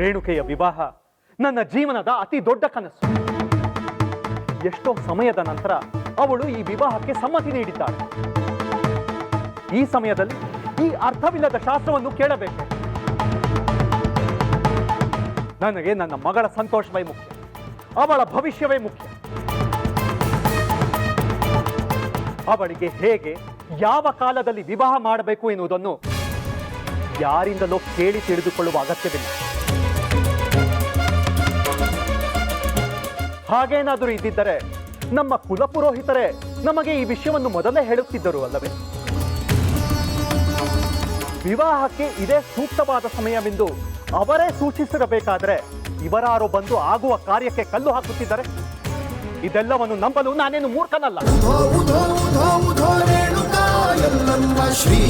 ರೇಣುಕೆಯ ವಿವಾಹ. ನನ್ನ ಜೀವನದ ಅತಿ ದೊಡ್ಡ ಕನಸು. ಎಷ್ಟೋ ಸಮಯದ ನಂತರ ಅವಳು ಈ ವಿವಾಹಕ್ಕೆ ಸಮ್ಮತಿ ನೀಡಿದ್ದಾಳೆ. ಈ ಸಮಯದಲ್ಲಿ ಈ ಅರ್ಥವಿಲ್ಲದ ಶಾಸ್ತ್ರವನ್ನು ಕೇಳಬೇಕು. ನನಗೆ ನನ್ನ ಮಗಳ ಸಂತೋಷವೇ ಮುಖ್ಯ. ಅವಳ ಭವಿಷ್ಯವೇ ಮುಖ್ಯ. ಅವಳಿಗೆ ಹೇಗೆ, ಯಾವ ಕಾಲದಲ್ಲಿ ವಿವಾಹ ಮಾಡಬೇಕು ಎನ್ನುವುದನ್ನು ಯಾರಿಂದಲೋ ಕೇಳಿ ತಿಳಿದುಕೊಳ್ಳುವ ಅಗತ್ಯವಿಲ್ಲ. ಹಾಗೇನಾದರೂ ಇದ್ದಿದ್ದರೆ ನಮ್ಮ ಕುಲಪುರೋಹಿತರೇ ನಮಗೆ ಈ ವಿಷಯವನ್ನು ಮೊದಲೇ ಹೇಳುತ್ತಿದ್ದರು ಅಲ್ಲವೇ? ವಿವಾಹಕ್ಕೆ ಇದೇ ಸೂಕ್ತವಾದ ಸಮಯವೆಂದು ಅವರೇ ಸೂಚಿಸಿರಬೇಕಾದರೆ ಇವರಾರು ಬಂದು ಆಗುವ ಕಾರ್ಯಕ್ಕೆ ಕಲ್ಲು ಹಾಕುತ್ತಿದ್ದಾರೆ? ಇದೆಲ್ಲವನ್ನು ನಂಬಲು ನಾನೇನು ಮೂರ್ಖನಲ್ಲ. ಶ್ರೀ